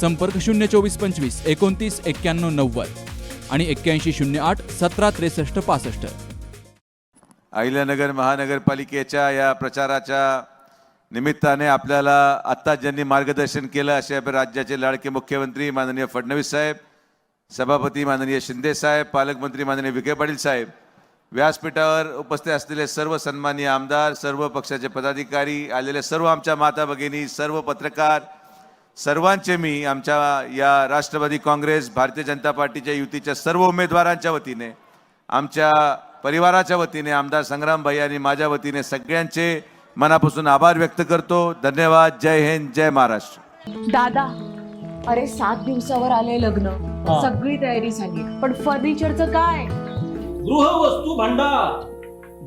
संपर्क शून्य चोवीस पंचवीस एकोणतीस एक्क्याण्णव नव्वद आणि एक्क्याऐंशी शून्य आठ सतरा त्रेसष्ट पासष्ट. अहिल्यानगर महानगरपालिकेच्या या प्रचाराच्या निमित्ताने आपल्याला आत्ता ज्यांनी मार्गदर्शन केलं असे राज्याचे लाडके मुख्यमंत्री माननीय फडणवीस साहेब सभापती माननीय शिंदे साहेब पालकमंत्री माननीय विखे पाटील साहेब व्यासपीठावर उपस्थित असलेले सर्व सन्माननीय आमदार सर्व पक्षाचे पदाधिकारी आलेले सर्व आमच्या माता भगिनी सर्व पत्रकार सर्वांचे मी आमच्या या राष्ट्रवादी काँग्रेस भारतीय जनता पार्टीच्या युतीच्या सर्व उमेदवारांच्या वतीने आमच्या परिवाराच्या वतीने आमदार संग्राम भाई आणि माझ्या वतीने सगळ्यांचे मनापासून आभार व्यक्त करतो. धन्यवाद. जय हिंद. जय महाराष्ट्र. दादा अरे सात दिवसावर आले लग्न. सगळी तयारी झाली. पण फर्निचरचं काय? गृहवस्तू भांडार.